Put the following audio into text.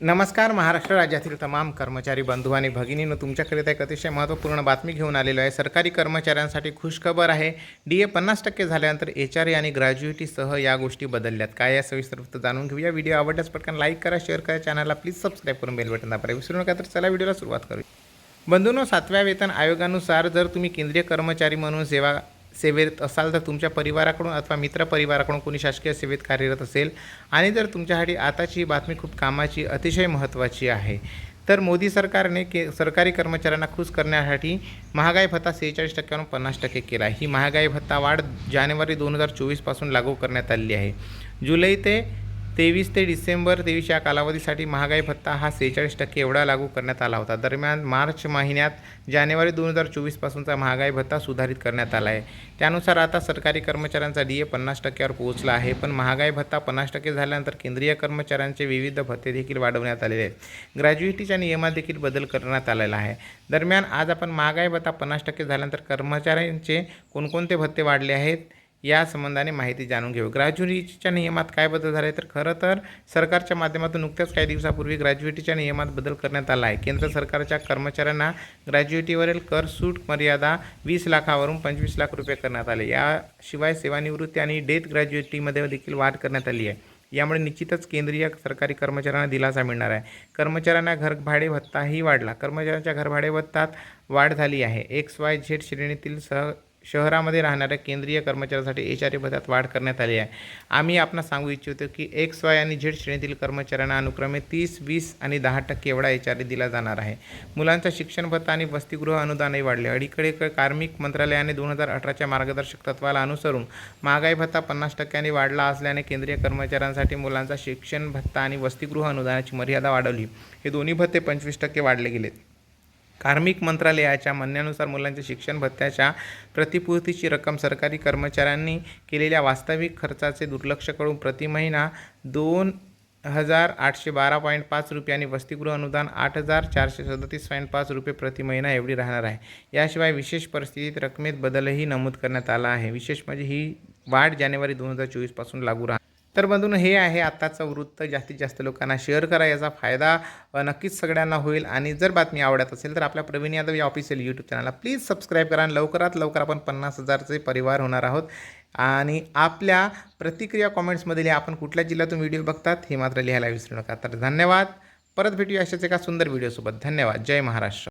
नमस्कार महाराष्ट्र राज्यातील तमाम कर्मचारी बंधू आणि भगिनीनं तुमच्याकरिता एक अतिशय महत्त्वपूर्ण बातमी घेऊन आलेलो आहे. सरकारी कर्मचाऱ्यांसाठी खुशखबर आहे. डी ए पन्नास टक्के झाल्यानंतर एच आर ए आणि ग्रॅज्युएटीसह या गोष्टी बदलल्यात. काय या सविस्तर जाणून घेऊया. व्हिडिओ आवडल्यास पटकन लाईक करा शेअर करा चॅनलला प्लीज सबस्क्राईब करून बेल बटन दाबा. विसरू नका तर चला व्हिडिओला सुरुवात करूया. बंधूंनो सातव्या वेतन आयोगानुसार जर तुम्ही केंद्रीय कर्मचारी म्हणून सेवा सेवेत असाल तर तुमच्या परिवाराकडून अथवा मित्र परिवाराकडून कोणी शासकीय सेवेत कार्यरत असेल आणि जर तुमच्यासाठी आताची ही बातमी खूप कामाची अतिशय महत्त्वाची आहे तर मोदी सरकारने के सरकारी कर्मचाऱ्यांना खुश करण्यासाठी महागाई भत्ता सेहेचाळीस टक्क्यावरून पन्नास टक्के केला आहे. ही महागाई भत्ता वाढ जानेवारी दोन हजार चोवीसपासून लागू करण्यात आलेली आहे. जुलै ते तेवीस ते डिसेंबर तेवीस या कालावधीसाठी महागाई भत्ता हा सेहेचाळीस टक्के एवढा लागू करण्यात आला होता. दरम्यान मार्च महिन्यात जानेवारी दोन हजार चोवीसपासूनचा महागाई भत्ता सुधारित करण्यात आला आहे. त्यानुसार आता सरकारी कर्मचाऱ्यांचा डी ए पन्नास टक्क्यावर पोहोचला आहे. पण महागाई भत्ता पन्नास टक्के झाल्यानंतर केंद्रीय कर्मचाऱ्यांचे विविध भत्ते देखील वाढवण्यात आलेले आहेत. ग्रॅज्युएटीच्या नियमात देखील बदल करण्यात आलेला आहे. दरम्यान आज आपण महागाई भत्ता पन्नास टक्के झाल्यानंतर कर्मचाऱ्यांचे कोणकोणते भत्ते वाढले आहेत? या संबंधाने माहिती जाणून घेऊ. ग्रॅज्युएटीच्या नियमात काय बदल झाले? तर खरं तर सरकारच्या माध्यमातून नुकत्याच काही दिवसापूर्वी ग्रॅज्युएटीच्या नियमात बदल करण्यात आला आहे. केंद्र सरकारच्या कर्मचाऱ्यांना ग्रॅज्युएटीवरील कर सूट मर्यादा वीस लाखावरून पंचवीस लाख रुपये करण्यात आले. याशिवाय सेवानिवृत्ती आणि डेथ ग्रॅज्युएटीमध्ये देखील वाढ करण्यात आली आहे. यामुळे निश्चितच केंद्रीय सरकारी कर्मचाऱ्यांना दिलासा मिळणार आहे. कर्मचाऱ्यांना घरभाडे भत्ताही वाढला. कर्मचाऱ्यांच्या घरभाडे भत्तात वाढ झाली आहे. एक्स वाय झेड श्रेणीतील सह शहरामध्ये राहणाऱ्या केंद्रीय कर्मचाऱ्यांसाठी एच आर ए भत्त्यात वाढ करण्यात आली आहे. आम्ही आपणास सांगू इच्छितो की एक्स वाय आणि झेड श्रेणीतील कर्मचाऱ्यांना अनुक्रमे तीस वीस आणि दहा टक्के एवढा एच आर ए दिला जाणार आहे. मुलांचा शिक्षण भत्ता आणि वसतिगृह अनुदानही वाढले. अलीकडे कार्मिक मंत्रालयाने दोन हजार अठराच्या मार्गदर्शक तत्वाला अनुसरून महागाई भत्ता पन्नास टक्क्यांनी वाढला असल्याने केंद्रीय कर्मचाऱ्यांसाठी मुलांचा शिक्षण भत्ता आणि वसतिगृह अनुदानाची मर्यादा वाढवली. हे दोन्ही भत्ते पंचवीस टक्के वाढले गेलेत. कार्मिक मंत्रालयाच्या म्हणण्यानुसार मुलांच्या शिक्षण भत्त्याच्या प्रतिपूर्तीची रक्कम सरकारी कर्मचाऱ्यांनी केलेल्या वास्तविक खर्चाचे दुर्लक्ष करून प्रति महिना दोन हजार आठशे बारा पॉईंट पाच रुपये आणि वसतिगृह अनुदान आठ हजार चारशे सदतीस पॉईंट पाच रुपये प्रति महिना एवढी राहणार आहे. याशिवाय विशेष परिस्थितीत रकमेत बदलही नमूद करण्यात आला आहे. विशेष म्हणजे ही वाढ जानेवारी दोन हजार चोवीसपासून लागू राहणार तर बंधून हे आहे आत्ताचं वृत्त. जास्तीत जास्त लोकांना शेअर करा याचा फायदा नक्कीच सगळ्यांना होईल. आणि जर बातमी आवडत असेल तर आपल्या प्रवीण यादव या ऑफिशियल यूट्यूब चॅनलला प्लीज सबस्क्राईब करा. आणि लवकरात लवकर आपण पन्नास हजारचे परिवार होणार आहोत. आणि आपल्या प्रतिक्रिया कॉमेंट्समध्ये आपण कुठल्या जिल्ह्यातून व्हिडिओ बघतात हे मात्र लिहायला विसरू नका. तर धन्यवाद. परत भेटूया अशाच एका सुंदर व्हिडिओसोबत धन्यवाद. जय महाराष्ट्र.